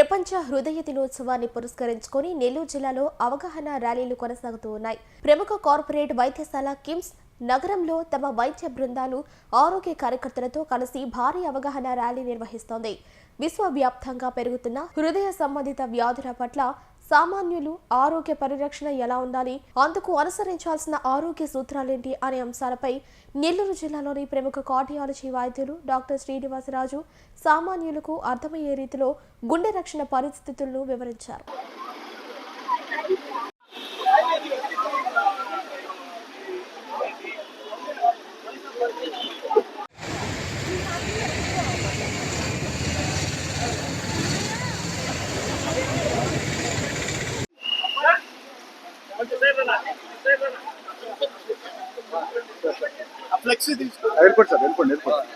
ప్రపంచ హృదయ దినోత్సవాన్ని పురస్కరించుకొని నెల్లూరు జిల్లాలో అవగాహన ర్యాలీలు కొనసాగుతూ ఉన్నాయి. ప్రముఖ కార్పొరేట్ వైద్యశాల కిమ్స్ నగరంలో తమ వైద్య బృందాలు ఆరోగ్య కార్యకర్తలతో కలిసి భారీ అవగాహన ర్యాలీ నిర్వహిస్తోంది. విశ్వవ్యాప్తంగా పెరుగుతున్న హృదయ సంబంధిత వ్యాధుల పట్ల సామాన్యులు ఆరోగ్య పరిరక్షణ ఎలా ఉండాలి అందుకు అనుసరించాల్సిన ఆరోగ్య సూత్రాలేంటి అనే అంశాలపై నెల్లూరు జిల్లాలోని ప్రముఖ కార్డియాలజీ వైద్యులు డాక్టర్ శ్రీనివాసరాజు సామాన్యులకు అర్థమయ్యే రీతిలో గుండె రక్షణ పరిస్థితులను వివరించారు. ఫ్లెక్సీ తీసుకో వెళ్ళిపోండి సార్ వెళ్ళిపోండి వెళ్ళిపోండి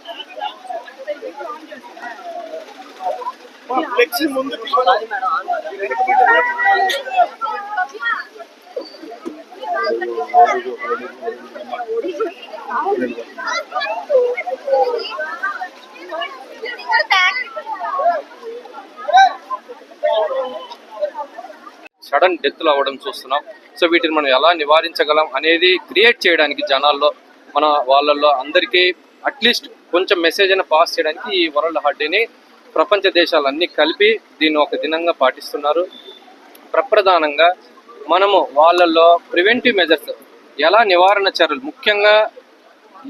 ఫ్లెక్సీ ముందు సడన్ డెత్లు అవ్వడం చూస్తున్నాం. సో వీటిని మనం ఎలా నివారించగలం అనేది క్రియేట్ చేయడానికి జనాల్లో మన వాళ్ళల్లో అందరికీ అట్లీస్ట్ కొంచెం మెసేజ్ అయినా పాస్ చేయడానికి ఈ వరల్డ్ హార్ట్ డేని ప్రపంచ దేశాలన్నీ కలిపి దీన్ని ఒక దినంగా పాటిస్తున్నారు. ప్రప్రధానంగా మనము వాళ్ళల్లో ప్రివెంటివ్ మెజర్స్ ఎలా నివారణ చర్యలు ముఖ్యంగా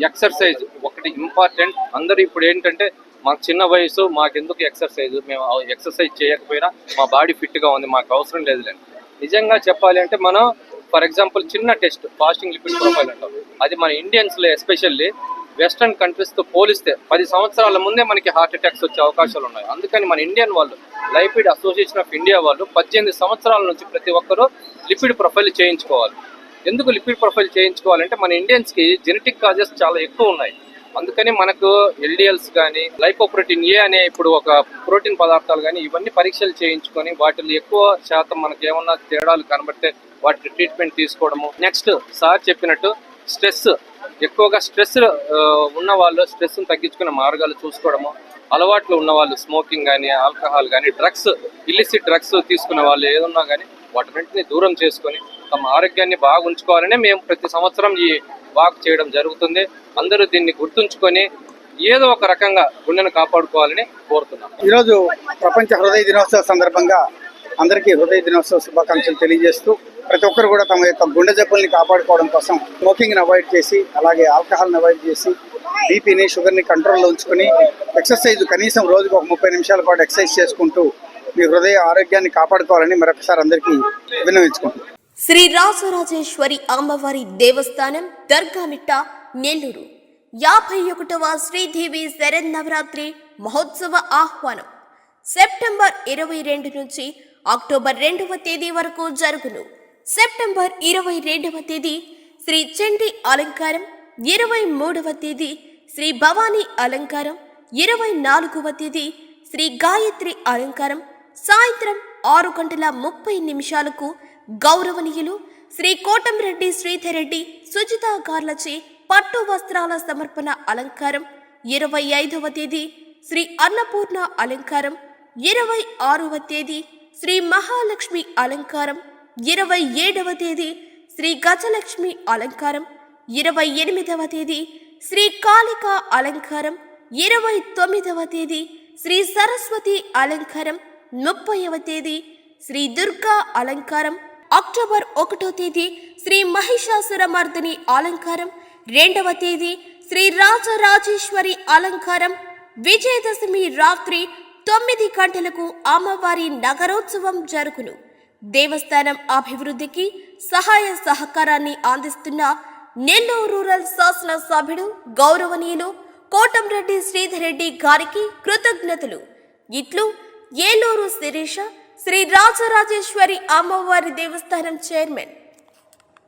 ఎక్సర్సైజ్ ఒకటి ఇంపార్టెంట్ అందరూ ఇప్పుడు ఏంటంటే మాకు చిన్న వయసు మాకెందుకు ఎక్సర్సైజ్ మేము ఎక్సర్సైజ్ చేయకపోయినా మా బాడీ ఫిట్గా ఉంది మాకు అవసరం లేదులేండి నిజంగా చెప్పాలి అంటే మనం ఫర్ ఎగ్జాంపుల్ చిన్న టెస్ట్ ఫాస్టింగ్ లిపిడ్ ప్రొఫైల్ అంటాం. అది మన ఇండియన్స్లో ఎస్పెషల్లీ వెస్ట్రన్ కంట్రీస్తో పోలిస్తే పది సంవత్సరాల ముందే మనకి హార్ట్ అటాక్స్ వచ్చే అవకాశాలు ఉన్నాయి. అందుకని మన ఇండియన్ వాళ్ళు లైపిడ్ అసోసియేషన్ ఆఫ్ ఇండియా వాళ్ళు పద్దెనిమిది సంవత్సరాల నుంచి ప్రతి ఒక్కరూ లిపిడ్ ప్రొఫైల్ చేయించుకోవాలి. ఎందుకు లిపిడ్ ప్రొఫైల్ చేయించుకోవాలంటే మన ఇండియన్స్కి జెనెటిక్ కాజెస్ చాలా ఎక్కువ ఉన్నాయి. అందుకని మనకు ఎల్డిఎల్స్ కానీ లైపోప్రోటీన్ ఏ అనే ఇప్పుడు ఒక ప్రోటీన్ పదార్థాలు కానీ ఇవన్నీ పరీక్షలు చేయించుకొని వాటిలో ఎక్కువ శాతం మనకు ఏమన్నా తేడాలు కనబడితే వాటి ట్రీట్మెంట్ తీసుకోవడము. నెక్స్ట్ సార్ చెప్పినట్టు స్ట్రెస్. ఎక్కువగా స్ట్రెస్ ఉన్న వాళ్ళు స్ట్రెస్ను తగ్గించుకునే మార్గాలు చూసుకోవడము. అలవాట్లు ఉన్న వాళ్ళు స్మోకింగ్ కానీ ఆల్కహాల్ కానీ డ్రగ్స్ ఇల్లిసిట్ డ్రగ్స్ తీసుకునే వాళ్ళు ఏదన్నా కానీ వాటన్నింటిని దూరం చేసుకొని తమ ఆరోగ్యాన్ని బాగా ఉంచుకోవాలనే మేము ప్రతి సంవత్సరం ఈ వాక్ చేయడం జరుగుతుంది. అందరూ దీన్ని గుర్తుంచుకొని ఏదో ఒక రకంగా గుండెను కాపాడుకోవాలని కోరుతున్నాం. ఈరోజు ప్రపంచ హృదయ దినోత్సవ సందర్భంగా అందరికీ హృదయ దినోత్సవ శుభాకాంక్షలు తెలియజేస్తూ ప్రతి ఒక్కరు కూడా తమ యొక్క గుండె జబ్బుల్ని కాపాడుకోవడం కోసం స్మోకింగ్ని అవాయిడ్ చేసి అలాగే ఆల్కహాల్ని అవాయిడ్ చేసి బీపీని షుగర్ని కంట్రోల్లో ఉంచుకొని ఎక్సర్సైజ్ కనీసం రోజుకు ఒక ముప్పై నిమిషాల పాటు ఎక్సర్సైజ్ చేసుకుంటూ మీ హృదయ ఆరోగ్యాన్ని కాపాడుకోవాలని మరొకసారి అందరికీ విన్నవించుకుంటున్నాను శ్రీ రాజరాజేశ్వరి అమ్మవారి దేవస్థానం దర్గామిట్ట నెల్లూరు. యాభై ఒకటవ శ్రీదేవి శరన్నవరాత్రి మహోత్సవ ఆహ్వానం. సెప్టెంబర్ ఇరవై రెండు నుంచి అక్టోబర్ రెండవ తేదీ వరకు జరుగును. సెప్టెంబర్ ఇరవై రెండవ తేదీ శ్రీ చండి అలంకారం ఇరవై మూడవ తేదీ శ్రీ భవానీ అలంకారం ఇరవై నాలుగవ తేదీ శ్రీ గాయత్రి అలంకారం. సాయంత్రం ఆరు గంటల ముప్పై నిమిషాలకు గౌరవనీయులు శ్రీ కోటంరెడ్డి శ్రీధరెడ్డి సుజిత గార్లచే పట్టు వస్త్రాల సమర్పణ అలంకారం. ఇరవై ఐదవ తేదీ శ్రీ అన్నపూర్ణ అలంకారం. ఇరవై ఆరవ తేదీ శ్రీ మహాలక్ష్మి అలంకారం. ఇరవై ఏడవ తేదీ శ్రీ గజలక్ష్మి అలంకారం. ఇరవై ఎనిమిదవ తేదీ శ్రీ కాళిక అలంకారం. ఇరవై తొమ్మిదవ తేదీ శ్రీ సరస్వతి అలంకారం. ముప్పైవ తేదీ శ్రీ దుర్గా అలంకారం. అక్టోబర్ ఒకటో తేదీ శ్రీ మహిషాసురమర్దిని అలంకారం రెండవ తేదీ శ్రీ రాజరాజేశ్వరి అలంకారం విజయదశమి రాత్రి తొమ్మిది గంటలకు అమ్మవారి నగరోత్సవం జరుగును. దేవస్థానం అభివృద్ధికి సహాయ సహకారాన్ని అందిస్తున్న నెల్లూరు రూరల్ శాసనసభ్యుడు గౌరవనీయులు కోటంరెడ్డి శ్రీధర్ రెడ్డి గారికి కృతజ్ఞతలు. ఇట్లు ఏలూరు శిరీష శ్రీ రాజరాజేశ్వరి అమ్మవారి దేవస్థానం చైర్మన్